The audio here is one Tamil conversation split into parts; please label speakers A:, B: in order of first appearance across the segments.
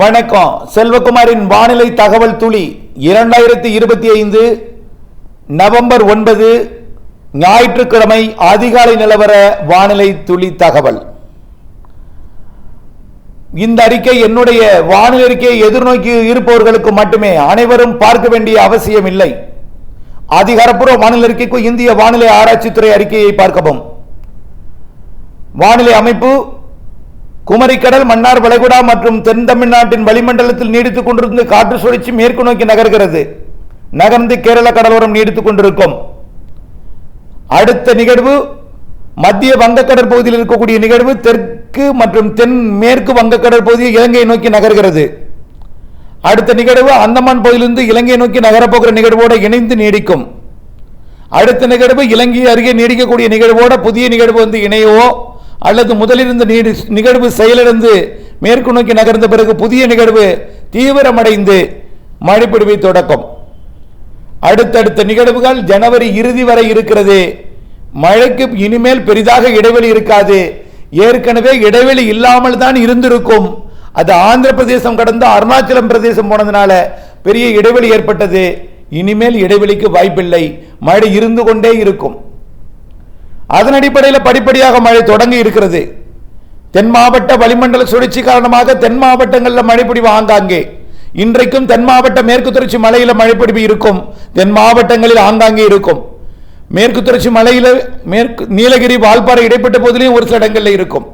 A: வணக்கம். செல்வகுமாரின் வானிலை தகவல் துளி இரண்டாயிரத்தி இருபத்தி ஐந்து நவம்பர் ஒன்பது ஞாயிற்றுக்கிழமை அதிகாலை நிலவர வானிலை துளி தகவல். இந்த அறிக்கை என்னுடைய வானிலை அறிக்கையை எதிர்நோக்கி இருப்பவர்களுக்கு மட்டுமே அனைவரும் பார்க்க வேண்டிய அவசியம் இல்லை. அதிகாரப்பூர்வ வானிலை அறிக்கைக்கு இந்திய வானிலை ஆராய்ச்சித்துறை அறிக்கையை பார்க்கவும். வானிலை அமைப்பு குமரிக்கடல் மன்னார் வளைகுடா மற்றும் தென் தமிழ்நாட்டின் வளிமண்டலத்தில் நீடித்துக் கொண்டிருந்து காற்று சுழற்சி மேற்கு நோக்கி நகர்கிறது. நகர்ந்து கேரள கடலோரம் நீடித்துக் கொண்டிருக்கும். அடுத்த நிகழ்வு மத்திய வங்கக்கடல் பகுதியில் இருக்கக்கூடிய நிகழ்வு தெற்கு மற்றும் தென் மேற்கு வங்கக்கடல் பகுதியில் இலங்கையை நோக்கி நகர்கிறது. அடுத்த நிகழ்வு அந்தமான் பகுதியிலிருந்து இலங்கையை நோக்கி நகரப்போகிற நிகழ்வோடு இணைந்து நீடிக்கும். அடுத்த நிகழ்வு இலங்கை அருகே நீடிக்கக்கூடிய நிகழ்வோட புதிய நிகழ்வு வந்து இணையவோ அல்லது முதலிருந்த நீடி நிகழ்வு செயலிழந்து மேற்கு நோக்கி நகர்ந்த பிறகு புதிய நிகழ்வு தீவிரமடைந்து மழைப்பிடிவை தொடக்கம். அடுத்தடுத்த நிகழ்வுகள் ஜனவரி இறுதி வரை இருக்கிறது. மழைக்கு இனிமேல் பெரிதாக இடைவெளி இருக்காது. ஏற்கனவே இடைவெளி இல்லாமல் தான் இருந்திருக்கும். அது ஆந்திர பிரதேசம் கடந்து அருணாச்சலம் பிரதேசம் போனதுனால பெரிய இடைவெளி ஏற்பட்டது. இனிமேல் இடைவெளிக்கு வாய்ப்பில்லை. மழை இருந்து கொண்டே இருக்கும். அதன் அடிப்படையில் படிப்படியாக மழை தொடங்கி இருக்கிறது. தென் மாவட்ட வளிமண்டல சுழற்சி காரணமாக தென் மாவட்டங்களில் மழைப்பிடிவு ஆங்காங்கே. இன்றைக்கும் தென் மாவட்ட மேற்கு தொடர்ச்சி மலையில மழைப்பிடிவு இருக்கும். தென் மாவட்டங்களில் ஆங்காங்கே இருக்கும். மேற்கு தொடர்ச்சி மலையில் மேற்கு நீலகிரி வால்பாறை இடைப்பட்ட போதிலையும் ஒரு சில இடங்களில் இருக்கும்.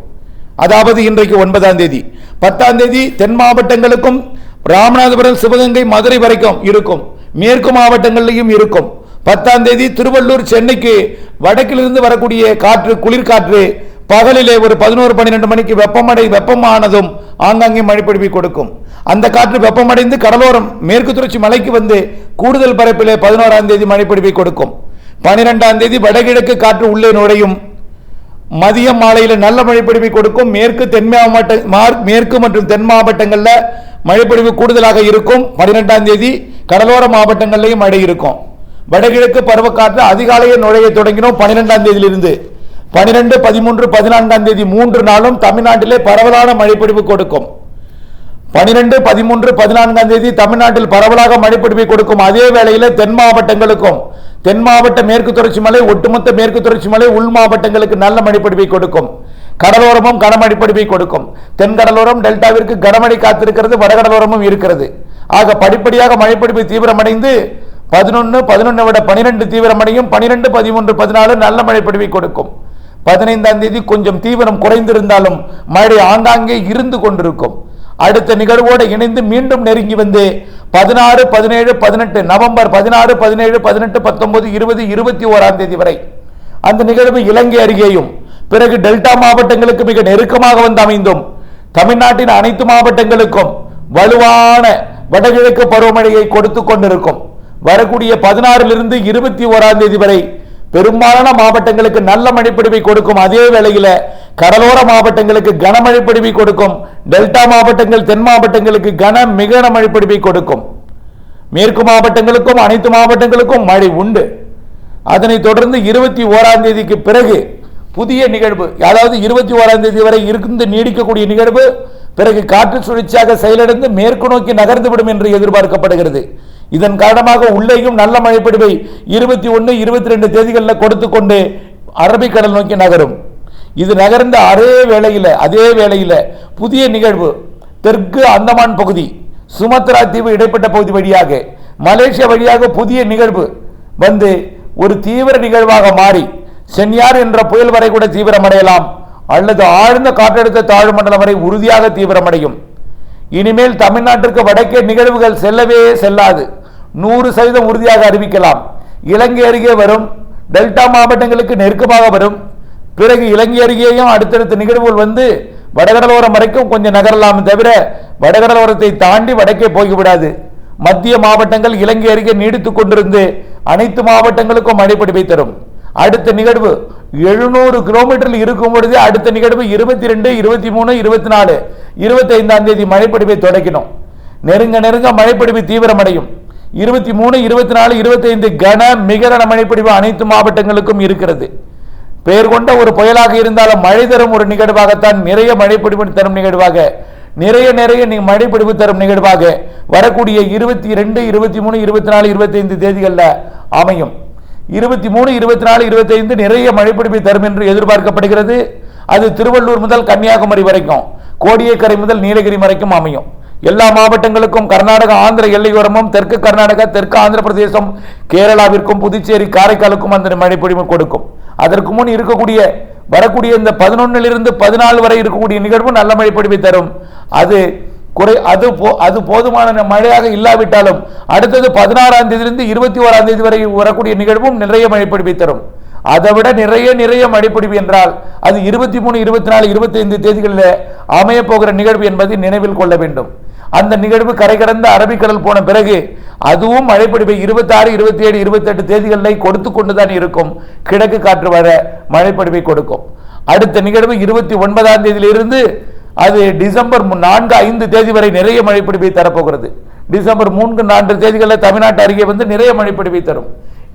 A: அதாவது இன்றைக்கு ஒன்பதாம் தேதி. பத்தாம் தேதி தென் மாவட்டங்களுக்கும் ராமநாதபுரம் சிவகங்கை மதுரை வரைக்கும் இருக்கும். மேற்கு மாவட்டங்கள்லையும் இருக்கும். பத்தாம் தேதி திருவள்ளூர் சென்னைக்கு வடக்கிலிருந்து வரக்கூடிய காற்று குளிர்காற்று பகலிலே ஒரு பதினோரு பன்னிரெண்டு மணிக்கு வெப்பமடை வெப்பமானதும் ஆங்காங்கே மழைப்பிடிப்பை கொடுக்கும். அந்த காற்று வெப்பமடைந்து கடலோரம் மேற்கு தொடர்ச்சி மலைக்கு வந்து கூடுதல் பரப்பிலே பதினோராம் தேதி மழைப்பிடிப்பை கொடுக்கும். பனிரெண்டாம் தேதி வடகிழக்கு காற்று உள்ளே நுழையும். மதியம் மாலையில் நல்ல மழைப்பிடிப்பை கொடுக்கும். மேற்கு தென் மாவட்ட மேற்கு மற்றும் தென் மாவட்டங்களில் மழைப்பொழிவு கூடுதலாக இருக்கும். பனிரெண்டாம் தேதி கடலோர மாவட்டங்கள்லையும் மழை இருக்கும். வடகிழக்கு பருவக்காற்று அதிகாலையே நுழைய தொடங்கினோம் பன்னிரெண்டாம் தேதியிலிருந்து. பனிரெண்டு பதிமூன்று பதினான்காம் தேதி மூன்று நாளும் தமிழ்நாட்டிலே பரவலான மழைப்பொழிவு கொடுக்கும். பனிரெண்டு பதிமூன்று பதினான்காம் தேதி தமிழ்நாட்டில் பரவலாக மழைப்பிடிப்பை கொடுக்கும். அதே வேளையில் தென் மாவட்டங்களுக்கும் தென் மாவட்ட மேற்கு தொடர்ச்சி மலை ஒட்டுமொத்த மேற்கு தொடர்ச்சி மலை உள் மாவட்டங்களுக்கு நல்ல மழைப்பிடிப்பை கொடுக்கும். கடலோரமும் கனமழைப்பிடிப்பை கொடுக்கும். தென் கடலோரம் டெல்டாவிற்கு கனமழை காத்திருக்கிறது வடகடலோரமும் இருக்கிறது. ஆக படிப்படியாக மழைப்பிடிப்பு தீவிரமடைந்து பதினொன்று பதினொன்று விட பனிரெண்டு தீவிரமடையும் பனிரெண்டு பதிமூன்று பதினாலு நல்ல மழைப்பிடிப்பை கொடுக்கும். பதினைந்தாம் தேதி கொஞ்சம் தீவிரம் குறைந்திருந்தாலும் மழை ஆங்காங்கே இருந்து கொண்டிருக்கும். அடுத்த நிகழ்வோடு இணைந்து மீண்டும் நெருங்கி வந்து பதினாறு பதினேழு பதினெட்டு நவம்பர் பதினாறு பதினேழு பதினெட்டு பத்தொன்பது இருபது இருபத்தி ஓராம் தேதி வரை. அந்த நிகழ்வு இலங்கை அருகேயும் பிறகு டெல்டா மாவட்டங்களுக்கு மிக நெருக்கமாக வந்து அமைந்தும் தமிழ்நாட்டின் அனைத்து மாவட்டங்களுக்கும் வலுவான வடகிழக்கு பருவமழையை கொடுத்து கொண்டிருக்கும். வரக்கூடிய பதினாறிலிருந்து இருபத்தி ஓராம் தேதி வரை பெரும்பாலான மாவட்டங்களுக்கு நல்ல மழைப்பிடிவை கொடுக்கும். அதே வேளையில கடலோர மாவட்டங்களுக்கு கனமழைப்பிடிவை கொடுக்கும். டெல்டா மாவட்டங்கள் தென் மாவட்டங்களுக்கு கன மிக மழைப்பிடிவை கொடுக்கும். மேற்கு மாவட்டங்களுக்கும் அனைத்து மாவட்டங்களுக்கும் மழை உண்டு. அதனைத் தொடர்ந்து இருபத்தி ஓராம் தேதிக்கு பிறகு புதிய நிகழ்வு அதாவது இருபத்தி ஓராம் தேதி வரை இருந்து நீடிக்கக்கூடிய நிகழ்வு பிறகு காற்று சுழற்சியாக செயலிழந்து மேற்கு நோக்கி நகர்ந்துவிடும் என்று எதிர்பார்க்கப்படுகிறது. இதன் காரணமாக உள்ளேயும் நல்ல மழைப்பொழிவை இருபத்தி ஒன்று இருபத்தி ரெண்டு தேதிகளில் கொடுத்து கொண்டு அரபிக்கடல் நோக்கி நகரும். இது நகர்ந்த அதே வேளையில் அதே வேளையில் புதிய நிகழ்வு தெற்கு அந்தமான் பகுதி சுமத்ரா தீவு இடைப்பட்ட பகுதி வழியாக மலேசியா வழியாக புதிய நிகழ்வு வந்து ஒரு தீவிர நிகழ்வாக மாறி சென்னியார் என்ற புயல் வரை கூட தீவிரமடையலாம் அல்லது ஆழ்ந்த காற்றழுத்த தாழ்வு மண்டலம் வரை உறுதியாக தீவிரமடையும். இனிமேல் தமிழ்நாட்டிற்கு வடக்கே நிகழ்வுகள் செல்லவே செல்லாது. நூறு சதவீதம் உறுதியாக அறிவிக்கலாம். இலங்கை அருகே வரும் டெல்டா மாவட்டங்களுக்கு நெருக்கமாக வரும். பிறகு இலங்கை அருகேயும் அடுத்தடுத்த நிகழ்வுகள் வந்து வடகடலோரம் வரைக்கும் கொஞ்சம் நகரலாம் தவிர வடகடலோரத்தை தாண்டி வடக்கே போய்விடாது. மத்திய மாவட்டங்கள் இலங்கை அருகே நீடித்துக் கொண்டிருந்து அனைத்து மாவட்டங்களுக்கும் மழைப்பிடிப்பை தரும் அடுத்த நிகழ்வு எழுநூறு கிலோமீட்டரில் இருக்கும் பொழுது அடுத்த நிகழ்வு இருபத்தி ரெண்டு இருபத்தி மூணு இருபத்தி நாலு இருபத்தி ஐந்தாம் தேதி மழைப்பிடிப்பை தொடக்கணும் நெருங்க நெருங்க மழைப்பிடிப்பு தீவிரமடையும். இருபத்தி மூணு இருபத்தி நாலு இருபத்தி ஐந்து கன மிகன மழைப்பிடிப்பு அனைத்து மாவட்டங்களுக்கும் இருக்கிறது. பெயர் கொண்ட ஒரு புயலாக இருந்தாலும் மழை தரும் ஒரு நிகழ்வாகத்தான் நிறைய மழைப்பிடிவு தரும் நிகழ்வாக நிறைய நிறைய நீ தரும் நிகழ்வாக வரக்கூடிய இருபத்தி ரெண்டு இருபத்தி மூணு இருபத்தி நாலு இருபத்தைந்து தேதிகளில் அமையும். இருபத்தி மூணு இருபத்தி நாலு இருபத்தைந்து நிறைய மழைப்பிடிப்பை தரும் என்று எதிர்பார்க்கப்படுகிறது. அது திருவள்ளூர் முதல் கன்னியாகுமரி வரைக்கும் கோடியக்கரை முதல் நீலகிரி வரைக்கும் அமையும். எல்லா மாவட்டங்களுக்கும் கர்நாடகா ஆந்திர எல்லையோரமும் தெற்கு கர்நாடகா தெற்கு ஆந்திர பிரதேசம் கேரளாவிற்கும் புதுச்சேரி காரைக்காலுக்கும் அந்த மழைப்பொழிவு கொடுக்கும். அதற்கு முன் இருக்கக்கூடிய வரக்கூடிய இந்த பதினொன்னிலிருந்து பதினாலு வரை இருக்கக்கூடிய நிகழ்வு நல்ல மழைப்பொழிவை தரும். அது குறை அது போ அது போதுமான மழையாக இல்லாவிட்டாலும் அடுத்தது பதினாறாம் தேதியிலிருந்து இருபத்தி ஓராம் தேதி வரை வரக்கூடிய நிகழ்வும் நிறைய மழைப்பொழிவை தரும். அதை விட நிறைய நிறைய மழைப்பொழிவு என்றால் அது இருபத்தி மூணு இருபத்தி நாலு இருபத்தி ஐந்து தேதிகளில் அமைய போகிற நிகழ்வு என்பதை நினைவில் கொள்ள வேண்டும். அந்த நிகழ்வு கரை கடந்த அரபிக்கடல் போன பிறகு அதுவும் மழைப்பொழிவை இருபத்தி ஆறு இருபத்தி ஏழு இருபத்தி எட்டு தேதிகளில் கொடுத்து கொண்டுதான் இருக்கும். கிழக்கு காற்று வர மழைப்பொழிவை கொடுக்கும். அடுத்த நிகழ்வு இருபத்தி ஒன்பதாம் தேதியிலிருந்து அது டிசம்பர் மு- நான்கு ஐந்து தேதி வரை நிறைய மழைப்பிடிப்பை தரப்போகிறது. டிசம்பர் மூன்று நான்கு தேதிகளில் தமிழ்நாட்டு அருகே வந்து நிறைய மழைப்பிடிப்பை தரும்.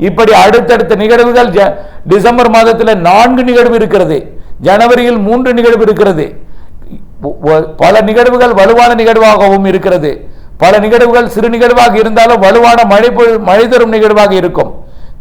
A: இப்படி அடுத்தடுத்த நிகழ்வுகள் டிசம்பர் மாதத்தில் நான்கு நிகழ்வு இருக்கிறது. ஜனவரியில் மூன்று நிகழ்வு இருக்கிறது. பல நிகழ்வுகள் வலுவான நிகழ்வாகவும் இருக்கிறது. பல நிகழ்வுகள் சிறு நிகழ்வாக இருந்தாலும் வலுவான மழை மழை தரும் நிகழ்வாக இருக்கும்.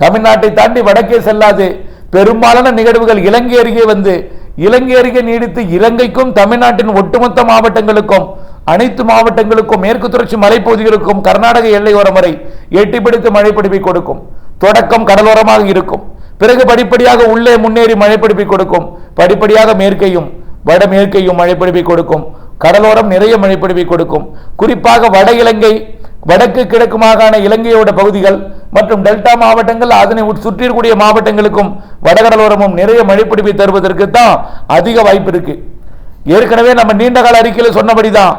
A: தமிழ்நாட்டை தாண்டி வடக்கே செல்லாது. பெரும்பாலான நிகழ்வுகள் இலங்கை அருகே வந்து இலங்கை அருகே நீடித்து இலங்கைக்கும் தமிழ்நாட்டின் ஒட்டுமொத்த மாவட்டங்களுக்கும் அனைத்து மாவட்டங்களுக்கும் மேற்கு தொடர்ச்சி மலைப்பகுதிகளுக்கும் கர்நாடக எல்லையோரம் வரை எட்டிப்பிடித்து பிடித்து மழைப்பிடிப்பை கொடுக்கும். தொடக்கம் கடலோரமாக இருக்கும். பிறகு படிப்படியாக உள்ளே முன்னேறி மழைப்பிடிப்பை கொடுக்கும். படிப்படியாக மேற்கையும் வடமேற்கையும் மழைப்பிடிப்பை கொடுக்கும். கடலோரம் நிறைய மழைப்பிடிப்பை கொடுக்கும். குறிப்பாக வட இலங்கை வடக்கு கிழக்கு மாகாண இலங்கையோட பகுதிகள் மற்றும் டெல்டா மாவட்டங்கள் அதனை உட்- சுற்றியிருக்கூடிய மாவட்டங்களுக்கும் வடகடலோரமும் நிறைய மழைப்பிடிப்பை தருவதற்கு தான் அதிக வாய்ப்பு இருக்கு. ஏற்கனவே நம்ம நீண்ட கால அறிக்கையில் சொன்னபடிதான்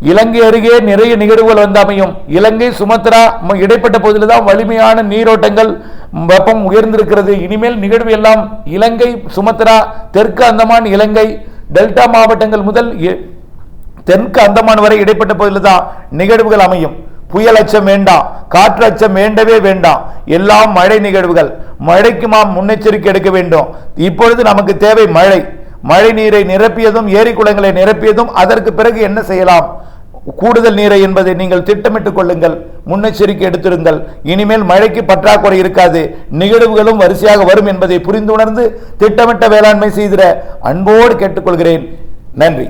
A: இலங்கை அருகே நிறைய நிகழ்வுகள் வந்து அமையும். இலங்கை சுமத்ரா இடைப்பட்ட பகுதியில் தான் வலிமையான நீரோட்டங்கள் வெப்பம் உயர்ந்திருக்கிறது. இனிமேல் நிகழ்வு எல்லாம் இலங்கை சுமத்ரா தெற்கு அந்தமான் இலங்கை டெல்டா மாவட்டங்கள் முதல் இ- தெற்கு அந்தமான் வரை இடைப்பட்ட பகுதியில் தான் நிகழ்வுகள் அமையும். புயல் அச்சம் வேண்டாம் காற்று அச்சம் வேண்டவே வேண்டாம். எல்லாம் மழை நிகழ்வுகள். மழைக்கு நாம் முன்னெச்சரிக்கை எடுக்க வேண்டும். இப்பொழுது நமக்கு தேவை மழை. மழை நீரை நிரப்பியதும் ஏரி குளங்களை நிரப்பியதும் அதற்கு பிறகு என்ன செய்யலாம்? கூடுதல் நீரை என்பதை நீங்கள் திட்டமிட்டுக் கொள்ளுங்கள் முன்னெச்சரிக்கை எடுத்திருங்கள். இனிமேல் மழைக்கு பற்றாக்குறை இருக்காது. நிகழ்வுகளும் வரிசையாக வரும் என்பதை புரிந்துணர்ந்து திட்டமிட்ட வேளாண்மை செய்திட அன்போடு கேட்டுக்கொள்கிறேன். நன்றி.